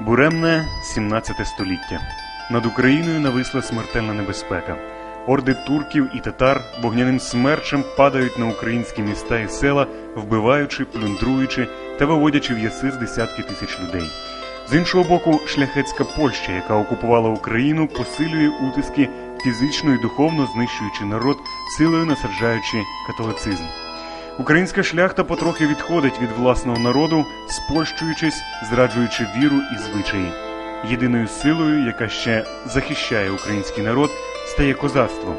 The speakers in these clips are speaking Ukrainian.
Буремне 17 століття. Над Україною нависла смертельна небезпека. Орди турків і татар вогняним смерчем падають на українські міста і села, вбиваючи, плюндруючи та виводячи в з десятки тисяч людей. З іншого боку, шляхетська Польща, яка окупувала Україну, посилює утиски, фізично і духовно знищуючи народ, силою насаджаючи католицизм. Українська шляхта потрохи відходить від власного народу, спольщуючись, зраджуючи віру і звичаї. Єдиною силою, яка ще захищає український народ, стає козацтво.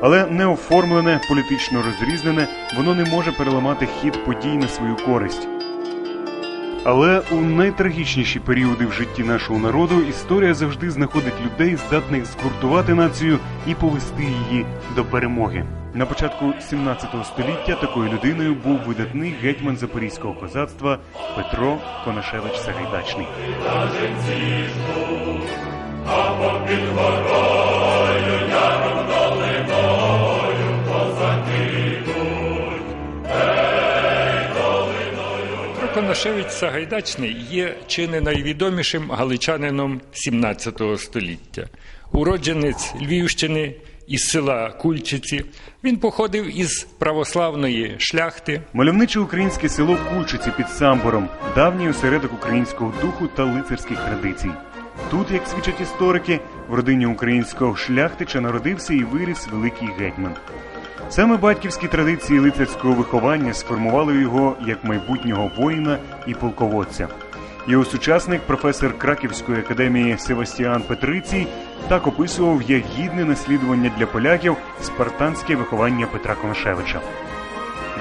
Але неоформлене, політично розрізнене, воно не може переламати хід подій на свою користь. Але у найтрагічніші періоди в житті нашого народу історія завжди знаходить людей, здатних згуртувати націю і повести її до перемоги. На початку 17 століття такою людиною був видатний гетьман запорізького козацтва Петро Конашевич Сагайдачний. Конашевич Сагайдачний є чи не найвідомішим галичанином 17 століття. Уродженець Львівщини із села Кульчиці. Він походив із православної шляхти. Мальовниче українське село Кульчиці під Самбором, давній осередок українського духу та лицарських традицій. Тут, як свідчать історики, в родині українського шляхтича народився і виріс великий гетьман. Саме батьківські традиції лицарського виховання сформували його як майбутнього воїна і полководця. Його сучасник, професор Краківської академії Севастіан Петрицій, так описував як гідне наслідування для поляків спартанське виховання Петра Конашевича.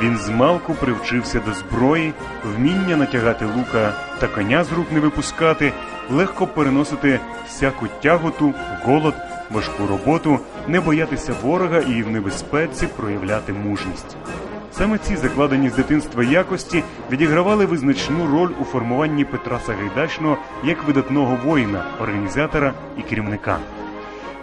Він змалку привчився до зброї, вміння натягати лука та коня з рук не випускати, легко переносити всяку тяготу, голод, важку роботу, не боятися ворога і в небезпеці проявляти мужність. Саме ці закладені з дитинства якості відігравали визначну роль у формуванні Петра Сагайдачного як видатного воїна, організатора і керівника.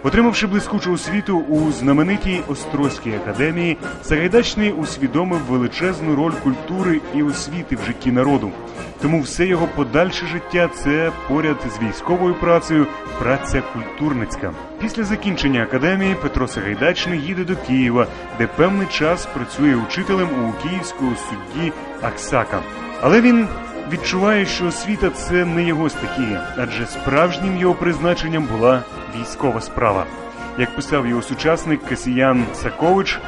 Отримавши блискучу освіту у знаменитій Острозькій академії, Сагайдачний усвідомив величезну роль культури і освіти в житті народу. Тому все його подальше життя це поряд з військовою працею, праця культурницька. Після закінчення академії Петро Сагайдачний їде до Києва, де певний час працює учителем у київського судді Аксака. Але він відчуває, що освіта це не його стихія, адже справжнім його призначенням була військова справа. Як писав його сучасник Касіян Сакович,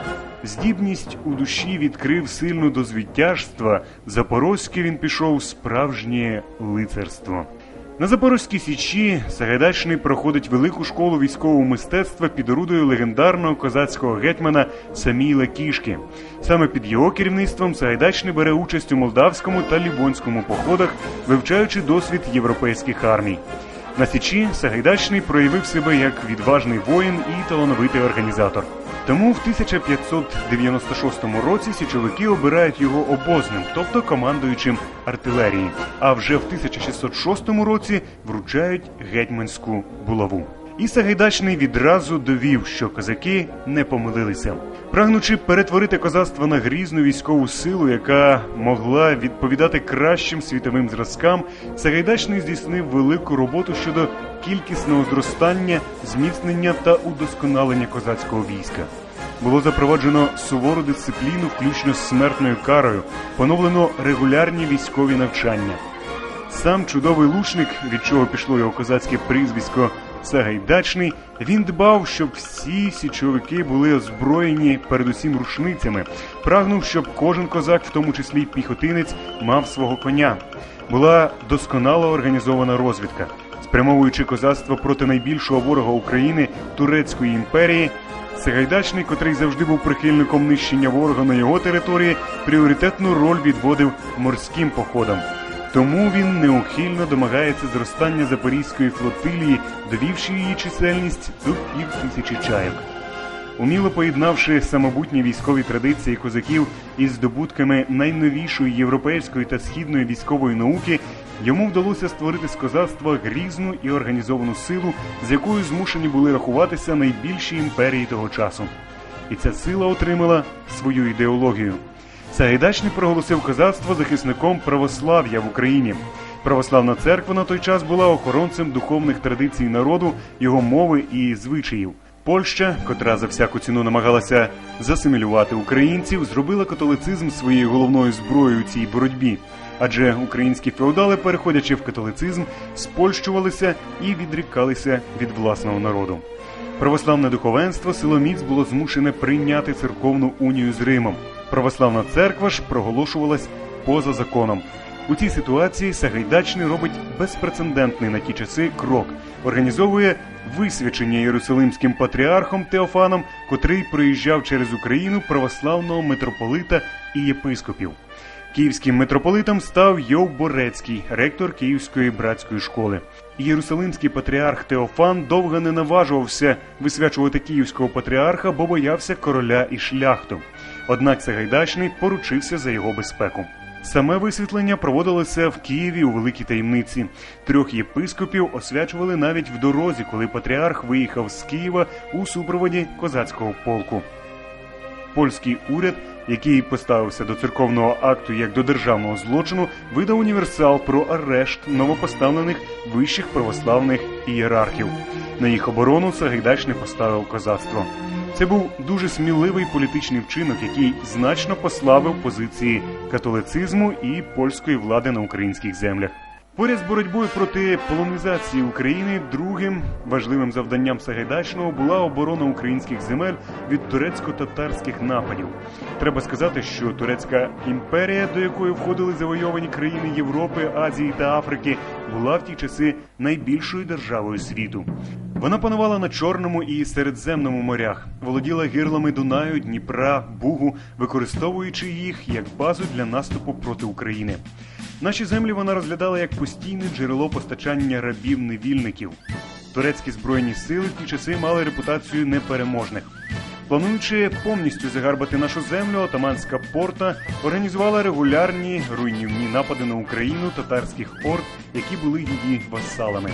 здібність у душі відкрив сильну до звідтяжства. Запорозьке він пішов справжнє лицарство. На Запорозькій січі Сагайдачний проходить велику школу військового мистецтва під орудою легендарного козацького гетьмана Саміла Кішки. Саме під його керівництвом Сагайдачний бере участь у молдавському та лівонському походах, вивчаючи досвід європейських армій. На січі Сагайдачний проявив себе як відважний воїн і талановитий організатор. Тому в 1596 році січовики обирають його обозним, тобто командуючим артилерії. А вже в 1606 році вручають гетьманську булаву. І Сагайдачний відразу довів, що козаки не помилилися. Прагнучи перетворити козацтво на грізну військову силу, яка могла відповідати кращим світовим зразкам, Сагайдачний здійснив велику роботу щодо кількісного зростання, зміцнення та удосконалення козацького війська. Було запроваджено сувору дисципліну, включно з смертною карою, поновлено регулярні військові навчання. Сам чудовий лучник, від чого пішло його козацьке прізвисько Сагайдачний, він дбав, щоб всі січовики були озброєні передусім рушницями, прагнув, щоб кожен козак, в тому числі й піхотинець, мав свого коня. Була досконало організована розвідка, спрямовуючи козацтво проти найбільшого ворога України Турецької імперії. Сагайдачний, котрий завжди був прихильником нищення ворога на його території, пріоритетну роль відводив морським походам. Тому він неухильно домагається зростання Запорізької флотилії, довівши її чисельність до пів тисячі чайок. Уміло поєднавши самобутні військові традиції козаків із здобутками найновішої європейської та східної військової науки, йому вдалося створити з козацтва грізну і організовану силу, з якою змушені були рахуватися найбільші імперії того часу. І ця сила отримала свою ідеологію. Сагайдачний проголосив козацтво захисником православ'я в Україні. Православна церква на той час була охоронцем духовних традицій народу, його мови і звичаїв. Польща, котра за всяку ціну намагалася засимілювати українців, зробила католицизм своєю головною зброєю у цій боротьбі. Адже українські феодали, переходячи в католицизм, спольщувалися і відрікалися від власного народу. Православне духовенство силоміць було змушене прийняти церковну унію з Римом. Православна церква ж проголошувалась поза законом. У цій ситуації Сагайдачний робить безпрецедентний на ті часи крок, організовує висвячення Єрусалимським патріархом Теофаном, котрий проїжджав через Україну православного митрополита і єпископів. Київським митрополитом став Йов Борецький, ректор Київської братської школи. Єрусалимський патріарх Теофан довго не наважувався висвячувати київського патріарха, бо боявся короля і шляхту. Однак Сагайдачний поручився за його безпеку. Саме висвітлення проводилося в Києві у великій таємниці. Трьох єпископів освячували навіть в дорозі, коли патріарх виїхав з Києва у супроводі козацького полку. Польський уряд, який поставився до церковного акту як до державного злочину, видав універсал про арешт новопоставлених вищих православних ієрархів. На їх оборону Сагайдачний поставив козацтво. Це був дуже сміливий політичний вчинок, який значно послабив позиції католицизму і польської влади на українських землях. Поряд з боротьбою проти полонізації України другим важливим завданням Сагайдачного була оборона українських земель від турецько-татарських нападів. Треба сказати, що турецька імперія, до якої входили завойовані країни Європи, Азії та Африки, була в ті часи найбільшою державою світу. Вона панувала на Чорному і Середземному морях, володіла гирлами Дунаю, Дніпра, Бугу, використовуючи їх як базу для наступу проти України. Наші землі вона розглядала як постійне джерело постачання рабів-невільників. Турецькі збройні сили в ті часи мали репутацію непереможних. Плануючи повністю загарбати нашу землю, отаманська порта організувала регулярні руйнівні напади на Україну татарських орд, які були її васалами.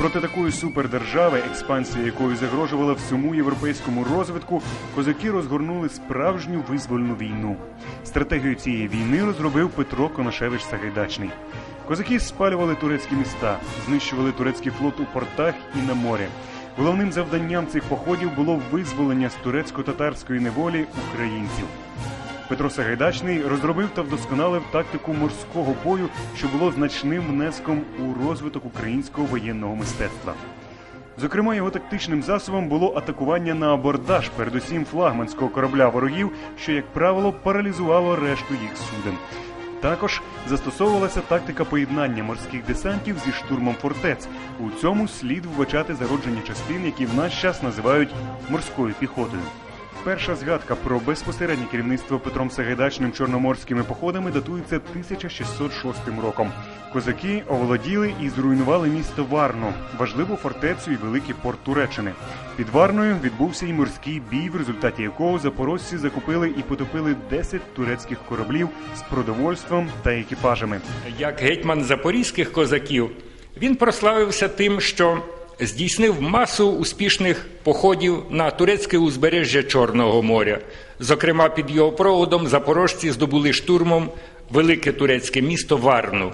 Проти такої супердержави, експансія якої загрожувала всьому європейському розвитку, козаки розгорнули справжню визвольну війну. Стратегію цієї війни розробив Петро Конашевич Сагайдачний. Козаки спалювали турецькі міста, знищували турецький флот у портах і на морі. Головним завданням цих походів було визволення з турецько-татарської неволі українців. Петро Сагайдачний розробив та вдосконалив тактику морського бою, що було значним внеском у розвиток українського воєнного мистецтва. Зокрема, його тактичним засобом було атакування на абордаж, передусім флагманського корабля ворогів, що, як правило, паралізувало решту їх суден. Також застосовувалася тактика поєднання морських десантів зі штурмом фортець. У цьому слід вбачати зародження частин, які в наш час називають морською піхотою. Перша згадка про безпосереднє керівництво Петром Сагайдачним чорноморськими походами датується 1606 роком. Козаки оволоділи і зруйнували місто Варну, важливу фортецю і великий порт Туреччини. Під Варною відбувся і морський бій, в результаті якого запорожці закупили і потопили 10 турецьких кораблів з продовольством та екіпажами. Як гетьман запорізьких козаків, він прославився тим, що здійснив масу успішних походів на турецьке узбережжя Чорного моря. Зокрема, під його проводом запорожці здобули штурмом велике турецьке місто Варну.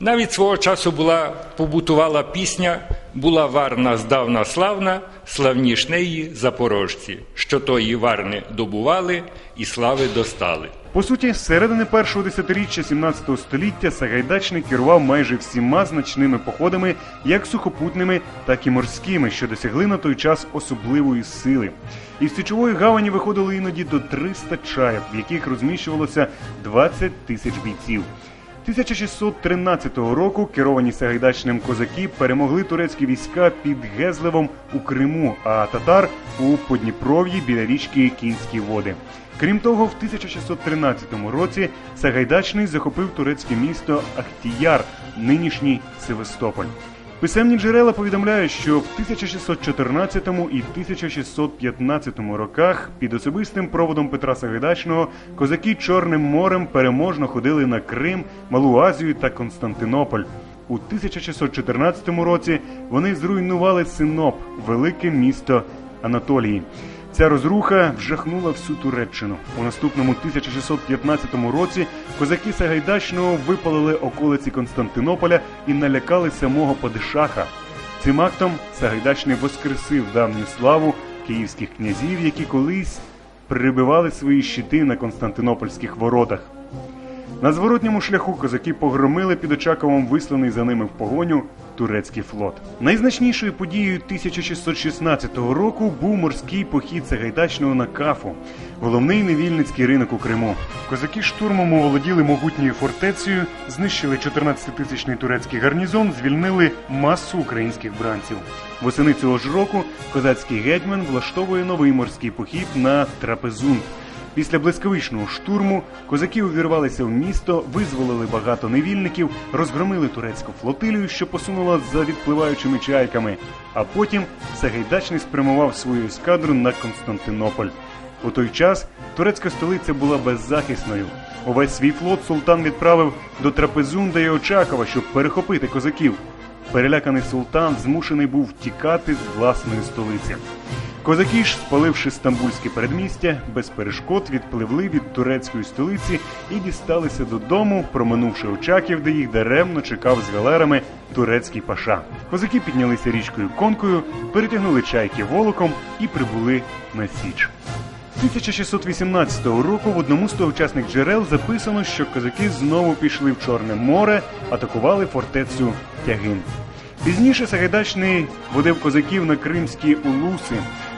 Навіть свого часу була побутувала пісня Була Варна здавна славна, славніш неї запорожці, що тої Варни добували і слави достали. По суті, з середини першого десятиріччя 17 століття Сагайдачний керував майже всіма значними походами, як сухопутними, так і морськими, що досягли на той час особливої сили. Із січової гавані виходили іноді до 300 чайок, в яких розміщувалося 20 тисяч бійців. 1613 року керовані Сагайдачним козаки перемогли турецькі війська під Гезлевом у Криму, а татар у Подніпров'ї біля річки Кінські води. Крім того, в 1613 році Сагайдачний захопив турецьке місто Ахтіяр, нинішній Севастополь. Писемні джерела повідомляють, що в 1614 і 1615 роках під особистим проводом Петра Сагайдачного козаки Чорним морем переможно ходили на Крим, Малу Азію та Константинополь. У 1614 році вони зруйнували Синоп, велике місто Анатолії. Ця розруха вжахнула всю Туреччину. У наступному 1615 році козаки Сагайдачного випалили околиці Константинополя і налякали самого Падишаха. Цим актом Сагайдачний воскресив давню славу київських князів, які колись прибивали свої щити на константинопольських воротах. На зворотньому шляху козаки погромили під Очаковом висланий за ними в погоню турецький флот. Найзначнішою подією 1616 року був морський похід Сагайдачного на Кафу, головний невільницький ринок у Криму. Козаки штурмом оволоділи могутньою фортецею, знищили 14-тисячний турецький гарнізон, звільнили масу українських бранців. Восени цього ж року козацький гетьман влаштовує новий морський похід на Трапезунд. Після блискавичного штурму козаки увірвалися в місто, визволили багато невільників, розгромили турецьку флотилію, що посунула за відпливаючими чайками. А потім Сагайдачний спрямував свою ескадру на Константинополь. У той час турецька столиця була беззахисною. Увесь свій флот султан відправив до Трапезунда і Очакова, щоб перехопити козаків. Переляканий султан змушений був втікати з власної столиці. Козаки ж, спаливши стамбульське передмістя, без перешкод відпливли від турецької столиці і дісталися додому, проминувши очаків, де їх даремно чекав з галерами турецький паша. Козаки піднялися річкою конкою, перетягнули чайки волоком і прибули на Січ. 1618 року в одному з тогочасних джерел записано, що козаки знову пішли в Чорне море, атакували фортецю Тягин. Пізніше Сагайдачний водив козаків на кримські улуси.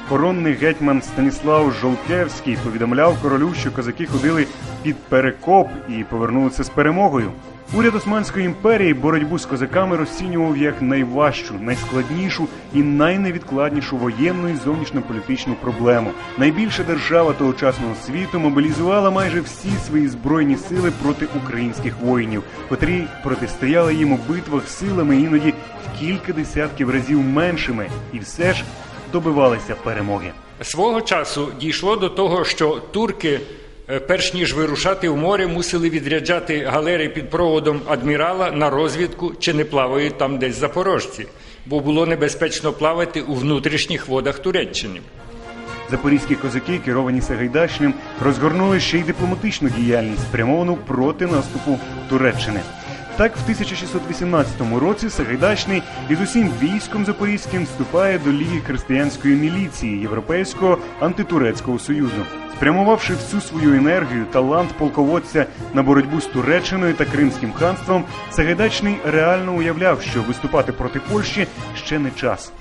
Коронний гетьман Станіслав Жолкевський повідомляв королю, що козаки ходили під перекоп і повернулися з перемогою. Уряд Османської імперії боротьбу з козаками розцінював як найважчу, найскладнішу і найневідкладнішу воєнну і зовнішньополітичну проблему. Найбільша держава тогочасного світу мобілізувала майже всі свої збройні сили проти українських воїнів, котрі протистояли їм у битвах силами іноді в кілька десятків разів меншими, і все ж добивалися перемоги. Свого часу дійшло до того, що турки, е, перш ніж вирушати в море, мусили відряджати галери під проводом адмірала на розвідку, чи не плавають там десь запорожці, бо було небезпечно плавати у внутрішніх водах Туреччини. Запорізькі козаки, керовані Сагайдачним, розгорнули ще й дипломатичну діяльність, спрямовану проти наступу Туреччини. Так, в 1618 році Сагайдачний із усім військом запорізьким вступає до Ліги християнської міліції Європейського антитурецького союзу. Спрямувавши всю свою енергію, талант полководця на боротьбу з Туреччиною та Кримським ханством, Сагайдачний реально уявляв, що виступати проти Польщі ще не час.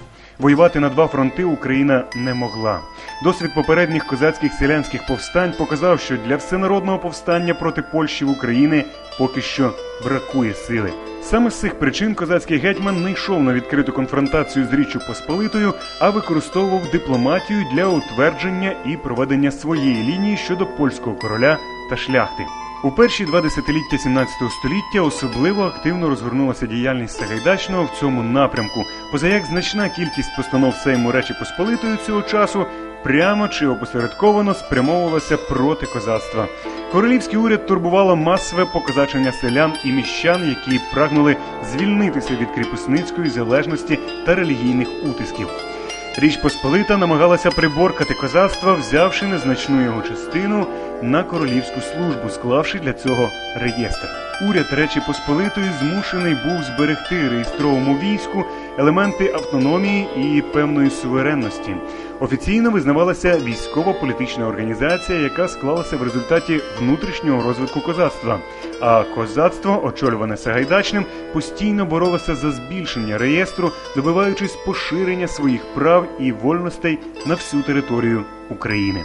Воювати на два фронти Україна не могла. Досвід попередніх козацьких селянських повстань показав, що для всенародного повстання проти Польщі в Україні поки що бракує сили. Саме з цих причин козацький гетьман не йшов на відкриту конфронтацію з Річчю Посполитою, а використовував дипломатію для утвердження і проведення своєї лінії щодо польського короля та шляхти. У перші два десятиліття 17 століття особливо активно розгорнулася діяльність Сагайдачного в цьому напрямку, позаяк значна кількість постанов Сейму Речі Посполитої цього часу прямо чи опосередковано спрямовувалася проти козацтва. Королівський уряд турбувало масове покозачення селян і міщан, які прагнули звільнитися від кріпосницької залежності та релігійних утисків. Річ Посполита намагалася приборкати козацтво, взявши незначну його частину на королівську службу, склавши для цього реєстр. Уряд Речі Посполитої змушений був зберегти реєстровому війську елементи автономії і певної суверенності. Офіційно визнавалася військово-політична організація, яка склалася в результаті внутрішнього розвитку козацтва. А козацтво, очолюване Сагайдачним, постійно боролося за збільшення реєстру, добиваючись поширення своїх прав і вольностей на всю територію України.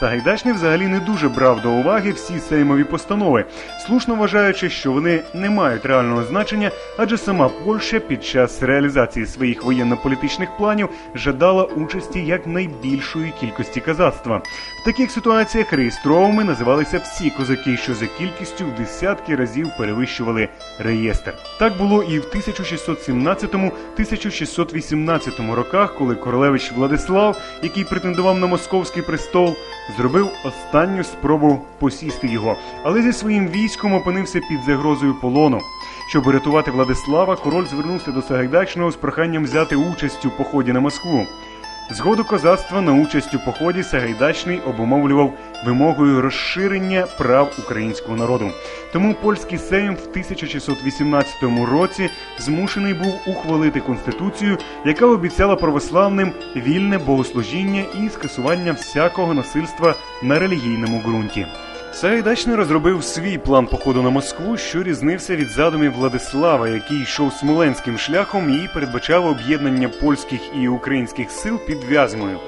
Сагайдачний взагалі не дуже брав до уваги всі сеймові постанови, слушно вважаючи, що вони не мають реального значення, адже сама Польща під час реалізації своїх воєнно-політичних планів жадала участі якнайбільшої кількості козацтва. В таких ситуаціях реєстровими називалися всі козаки, що за кількістю в десятки разів перевищували реєстр. Так було і в 1617-1618 роках, коли королевич Владислав, який претендував на московський престол, зробив останню спробу посісти його, але зі своїм військом опинився під загрозою полону. Щоб врятувати Владислава, король звернувся до Сагайдачного з проханням взяти участь у поході на Москву. Згоду козацтва на участь у поході Сагайдачний обумовлював вимогою розширення прав українського народу. Тому польський сейм в 1618 році змушений був ухвалити конституцію, яка обіцяла православним вільне богослужіння і скасування всякого насильства на релігійному ґрунті. Сагайдачний розробив свій план походу на Москву, що різнився від задумів Владислава, який йшов смоленським шляхом і передбачав об'єднання польських і українських сил під Вязьмою.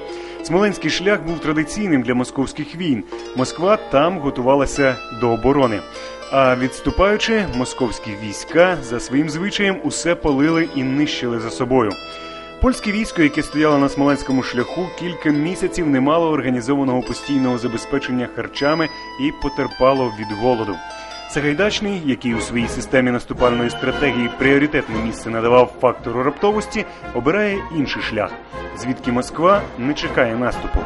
Смоленський шлях був традиційним для московських війн. Москва там готувалася до оборони. А відступаючи, московські війська за своїм звичаєм усе палили і нищили за собою. Польське військо, яке стояло на смоленському шляху, кілька місяців не мало організованого постійного забезпечення харчами і потерпало від голоду. Сагайдачний, який у своїй системі наступальної стратегії пріоритетне місце надавав фактору раптовості, обирає інший шлях, звідки Москва не чекає наступу.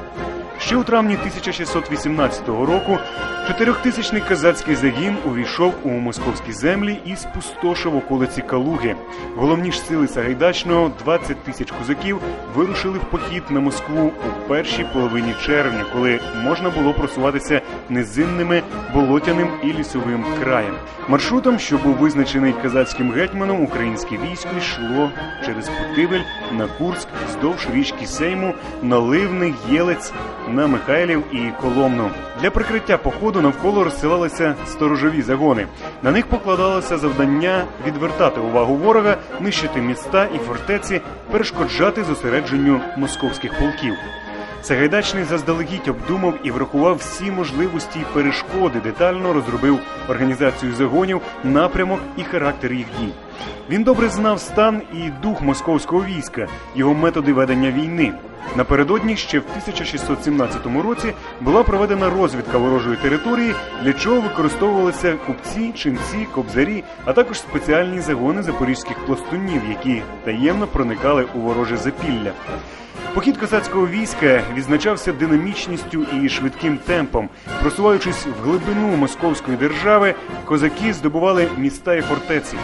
Ще у травні 1618 року чотирьохтисячний козацький загін увійшов у московські землі і спустошив околиці Калуги. Головні ж сили Сагайдачного, 20 тисяч козаків, вирушили в похід на Москву у першій половині червня, коли можна було просуватися низинними, болотяним і лісовим краєм. Маршрутом, що був визначений казацьким гетьманом, українське військо йшло через Путивель на Курськ вздовж річки Сейму, на Ливний, Єлець, на Михайлів і Коломну. Для прикриття походу навколо розсилалися сторожові загони. На них покладалося завдання відвертати увагу ворога, нищити міста і фортеці, перешкоджати зосередженню московських полків. Сагайдачний заздалегідь обдумав і врахував всі можливості й перешкоди, детально розробив організацію загонів, напрямок і характер їх дій. Він добре знав стан і дух московського війська, його методи ведення війни. Напередодні ще в 1617 році була проведена розвідка ворожої території, для чого використовувалися купці, ченці, кобзарі, а також спеціальні загони запорізьких пластунів, які таємно проникали у вороже запілля. Похід козацького війська відзначався динамічністю і швидким темпом. Просуваючись в глибину московської держави, козаки здобували міста і фортеці.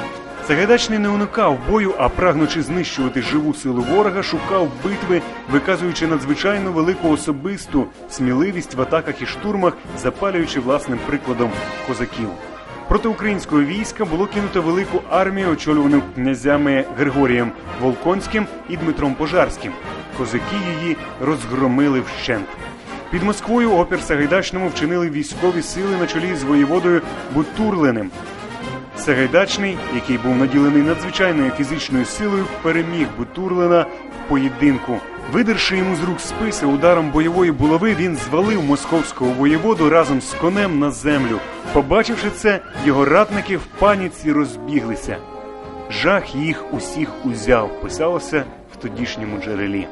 Сагайдачний не уникав бою, а прагнучи знищувати живу силу ворога, шукав битви, виказуючи надзвичайно велику особисту сміливість в атаках і штурмах, запалюючи власним прикладом козаків. Проти українського війська було кинуто велику армію, очолювану князями Григорієм Волконським і Дмитром Пожарським. Козаки її розгромили вщент. Під Москвою опір Сагайдачному вчинили військові сили на чолі з воєводою Бутурлиним. Сагайдачний, який був наділений надзвичайною фізичною силою, переміг Бутурлина в поєдинку. Видерши йому з рук списи ударом бойової булави, він звалив московського воєводу разом з конем на землю. Побачивши це, його ратники в паніці розбіглися. Жах їх усіх узяв, писалося в тодішньому джерелі.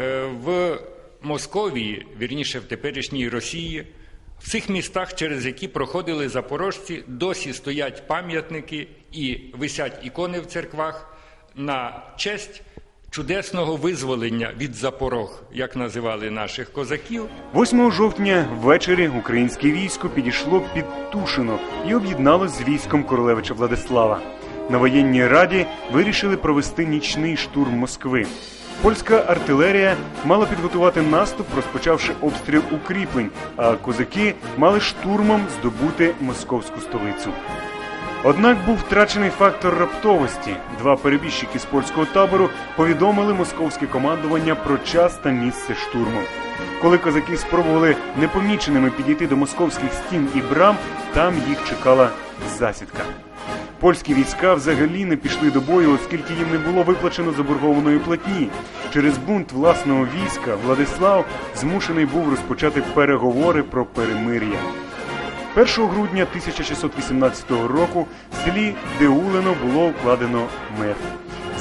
Е, В Московії, вірніше в теперішній Росії, в цих містах, через які проходили запорожці, досі стоять пам'ятники і висять ікони в церквах на честь чудесного визволення від запорог, як називали наших козаків. 8 жовтня ввечері українське військо підійшло під Тушино і об'єдналось з військом королевича Владислава. На воєнній раді вирішили провести нічний штурм Москви. Польська артилерія мала підготувати наступ, розпочавши обстріл укріплень, а козаки мали штурмом здобути московську столицю. Однак був втрачений фактор раптовості. Два перебіжчики з польського табору повідомили московське командування про час та місце штурму. Коли козаки спробували непоміченими підійти до московських стін і брам, там їх чекала засідка. Польські війська взагалі не пішли до бою, оскільки їм не було виплачено заборгованої платні. Через бунт власного війська Владислав змушений був розпочати переговори про перемир'я. 1 грудня 1618 року в селі Деулино було укладено мир.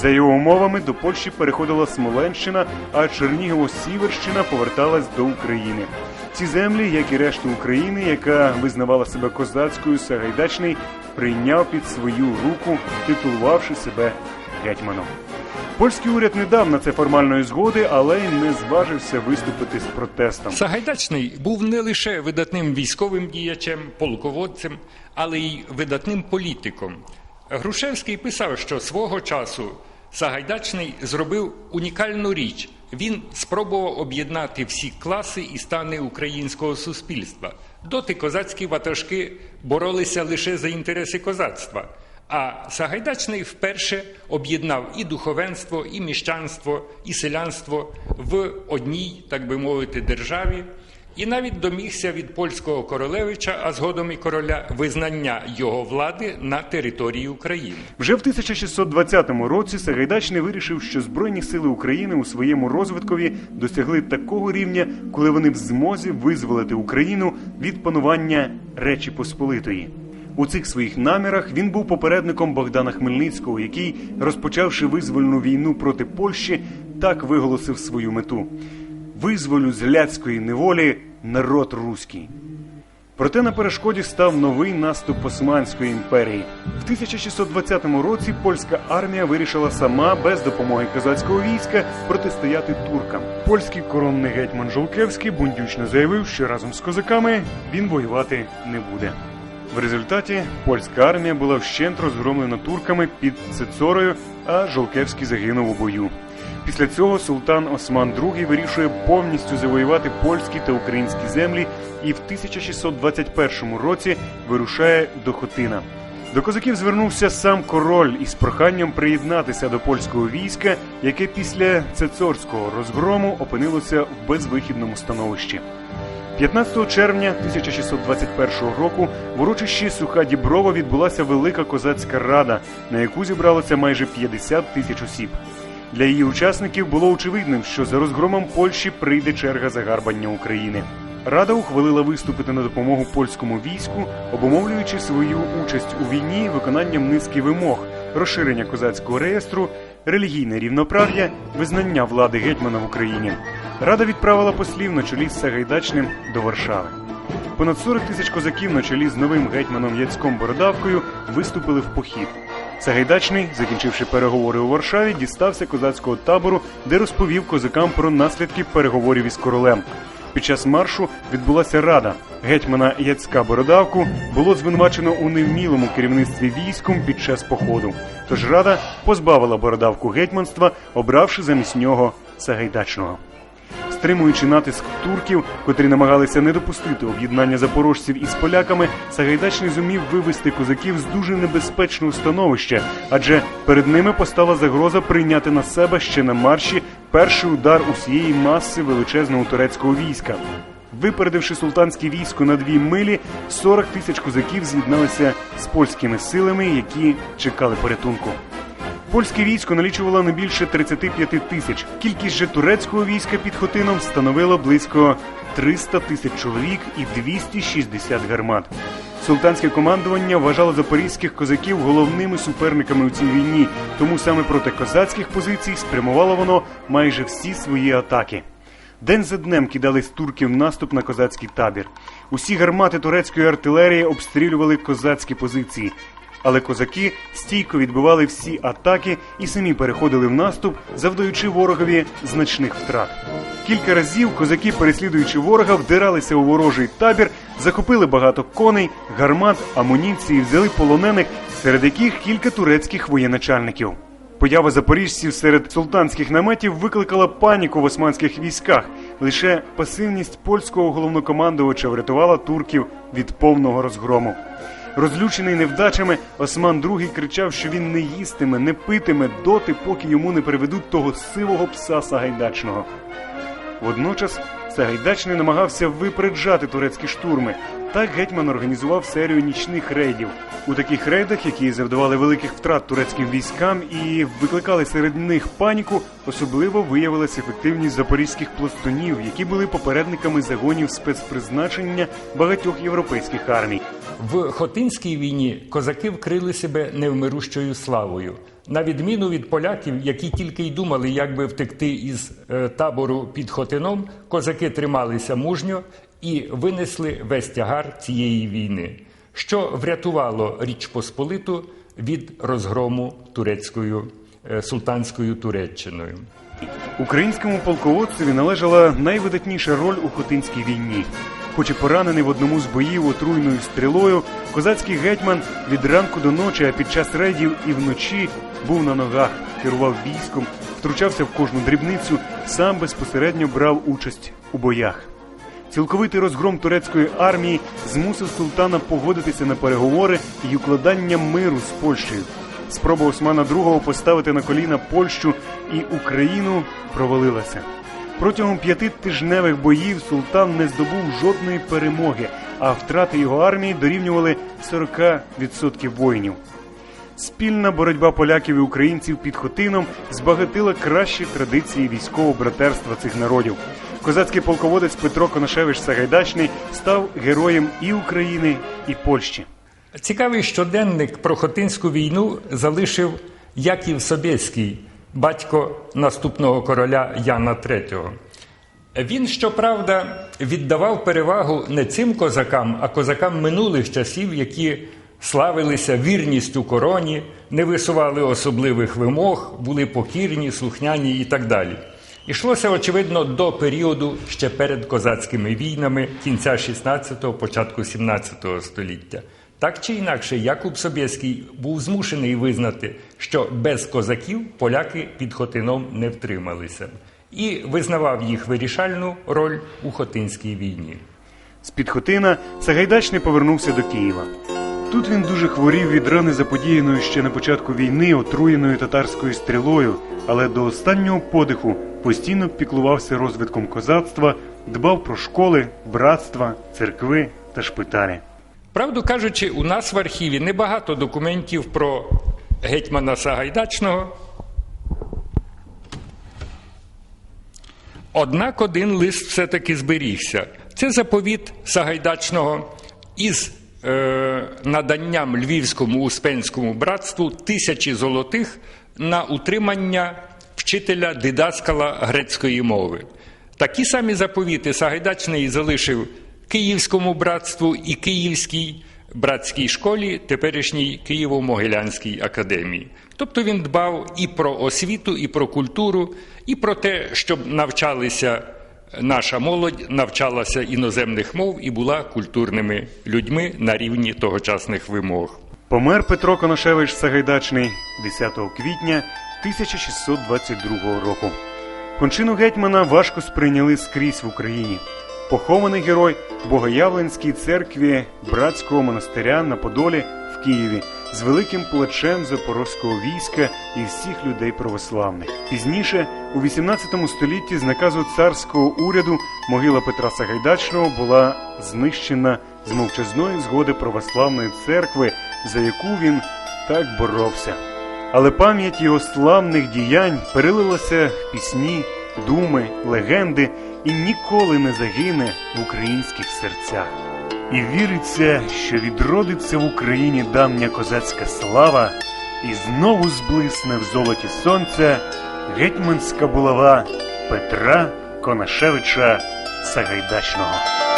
За його умовами до Польщі переходила Смоленщина, а Чернігово-Сіверщина поверталась до України. Ці землі, як і решту України, яка визнавала себе козацькою, Сагайдачний прийняв під свою руку, титулувавши себе гетьманом. Польський уряд не дав на це формальної згоди, але й не зважився виступити з протестом. Сагайдачний був не лише видатним військовим діячем, полководцем, але й видатним політиком. Грушевський писав, що свого часу Сагайдачний зробив унікальну річ, він спробував об'єднати всі класи і стани українського суспільства. Доти козацькі ватажки боролися лише за інтереси козацтва. А Сагайдачний вперше об'єднав і духовенство, і міщанство, і селянство в одній, так би мовити, державі, і навіть домігся від польського королевича, а згодом і короля, визнання його влади на території України. Вже в 1620 році Сагайдачний вирішив, що Збройні сили України у своєму розвиткові досягли такого рівня, коли вони в змозі визволити Україну від панування Речі Посполитої. У цих своїх намірах він був попередником Богдана Хмельницького, який, розпочавши визвольну війну проти Польщі, так виголосив свою мету: визволю з ляцької неволі народ руський. Проте на перешкоді став новий наступ Османської імперії. В 1620 році польська армія вирішила сама без допомоги козацького війська протистояти туркам. Польський коронний гетьман Жолкевський бундючно заявив, що разом з козаками він воювати не буде. В результаті польська армія була вщент розгромлена турками під Цицорою, а Жолкевський загинув у бою. Після цього султан Осман II вирішує повністю завоювати польські та українські землі і в 1621 році вирушає до Хотина. До козаків звернувся сам король із проханням приєднатися до польського війська, яке після цецорського розгрому опинилося в безвихідному становищі. 15 червня 1621 року в урочищі Суха Діброва відбулася велика козацька рада, на яку зібралося майже 50 тисяч осіб. Для її учасників було очевидним, що за розгромом Польщі прийде черга загарбання України. Рада ухвалила виступити на допомогу польському війську, обумовлюючи свою участь у війні виконанням низки вимог, розширення козацького реєстру, релігійне рівноправ'я, визнання влади гетьмана в Україні. Рада відправила послів на чолі з Сагайдачним до Варшави. Понад 40 тисяч козаків на чолі з новим гетьманом Яцьком Бородавкою виступили в похід. Сагайдачний, закінчивши переговори у Варшаві, дістався козацького табору, де розповів козакам про наслідки переговорів із королем. Під час маршу відбулася рада. Гетьмана Яцька Бородавку було звинувачено у невмілому керівництві військом під час походу. Тож рада позбавила бородавку гетьманства, обравши замість нього Сагайдачного. Стримуючи натиск турків, котрі намагалися не допустити об'єднання запорожців із поляками, Сагайдачний зумів вивести козаків з дуже небезпечного становища, адже перед ними постала загроза прийняти на себе ще на марші перший удар усієї маси величезного турецького війська. Випередивши султанське військо на дві милі, 40 тисяч козаків з'єдналися з польськими силами, які чекали порятунку. Польське військо налічувало не більше 35 тисяч. Кількість же турецького війська під Хотином становила близько 300 тисяч чоловік і 260 гармат. Султанське командування вважало запорізьких козаків головними суперниками у цій війні, тому саме проти козацьких позицій спрямувало воно майже всі свої атаки. День за днем кидали з турків наступ на козацький табір. Усі гармати турецької артилерії обстрілювали козацькі позиції. Але козаки стійко відбивали всі атаки і самі переходили в наступ, завдаючи ворогові значних втрат. Кілька разів козаки, переслідуючи ворога, вдиралися у ворожий табір, захопили багато коней, гармат, амуніції, взяли полонених, серед яких кілька турецьких воєначальників. Поява запоріжців серед султанських наметів викликала паніку в османських військах. Лише пасивність польського головнокомандувача врятувала турків від повного розгрому. Розлючений невдачами, Осман II кричав, що він не їстиме, не питиме доти, поки йому не приведуть того сивого пса Сагайдачного. Водночас Сагайдачний намагався випереджати турецькі штурми. Так гетьман організував серію нічних рейдів. У таких рейдах, які завдавали великих втрат турецьким військам і викликали серед них паніку, особливо виявилася ефективність запорізьких пластунів, які були попередниками загонів спецпризначення багатьох європейських армій. В Хотинській війні козаки вкрили себе невмирущою славою. На відміну від поляків, які тільки й думали, як би втекти із е, табору під Хотином, козаки трималися мужньо і винесли весь тягар цієї війни, що врятувало Річ Посполиту від розгрому турецькою е, султанською Туреччиною. Українському полководцеві належала найвидатніша роль у Хотинській війні. Хоч і поранений в одному з боїв отруйною стрілою, козацький гетьман від ранку до ночі, а під час рейдів і вночі був на ногах, керував військом, втручався в кожну дрібницю, сам безпосередньо брав участь у боях. Цілковитий розгром турецької армії змусив султана погодитися на переговори і укладання миру з Польщею. Спроба Османа II поставити на коліна Польщу і Україну провалилася. Протягом п'яти тижневих боїв султан не здобув жодної перемоги, а втрати його армії дорівнювали 40% воїнів. Спільна боротьба поляків і українців під Хотином збагатила кращі традиції військового братерства цих народів. Козацький полководець Петро Конашевич Сагайдачний став героєм і України, і Польщі. Цікавий щоденник про Хотинську війну залишив Яків Собєський, батько наступного короля Яна III. Він, щоправда, віддавав перевагу не цим козакам, а козакам минулих часів, які славилися вірністю короні, не висували особливих вимог, були покірні, слухняні і так далі. Ішлося, очевидно, до періоду ще перед козацькими війнами кінця 16-го, початку 17 століття. Так чи інакше, Якуб Собєський був змушений визнати, що без козаків поляки під Хотином не втрималися, і визнавав їх вирішальну роль у Хотинській війні. З-під Хотина Сагайдачний повернувся до Києва. Тут він дуже хворів від рани, заподіяної ще на початку війни, отруєною татарською стрілою, але до останнього подиху постійно піклувався розвитком козацтва, дбав про школи, братства, церкви та шпиталі. Правду кажучи, у нас в архіві небагато документів про гетьмана Сагайдачного. Однак один лист все-таки зберігся. Це заповіт Сагайдачного із е, наданням Львівському Успенському братству тисячі золотих на утримання вчителя дидаскала грецької мови. Такі самі заповіти Сагайдачний залишив Київському братству і Київській братській школі, теперішній Києво-Могилянській академії. Тобто він дбав і про освіту, і про культуру, і про те, щоб навчалися наша молодь, навчалася іноземних мов і була культурними людьми на рівні тогочасних вимог. Помер Петро Коношевич Сагайдачний 10 квітня 1622 року. Кончину гетьмана важко сприйняли скрізь в Україні. Похований герой Богоявленській церкві братського монастиря на Подолі в Києві з великим плачем запорозького війська і всіх людей православних. Пізніше, у 18 столітті, з наказу царського уряду могила Петра Сагайдачного була знищена з мовчазної згоди православної церкви, за яку він так боровся. Але пам'ять його славних діянь перелилася в пісні, думи, легенди і ніколи не загине в українських серцях. І віриться, що відродиться в Україні давня козацька слава, і знову зблисне в золоті сонця гетьманська булава Петра Конашевича Сагайдачного.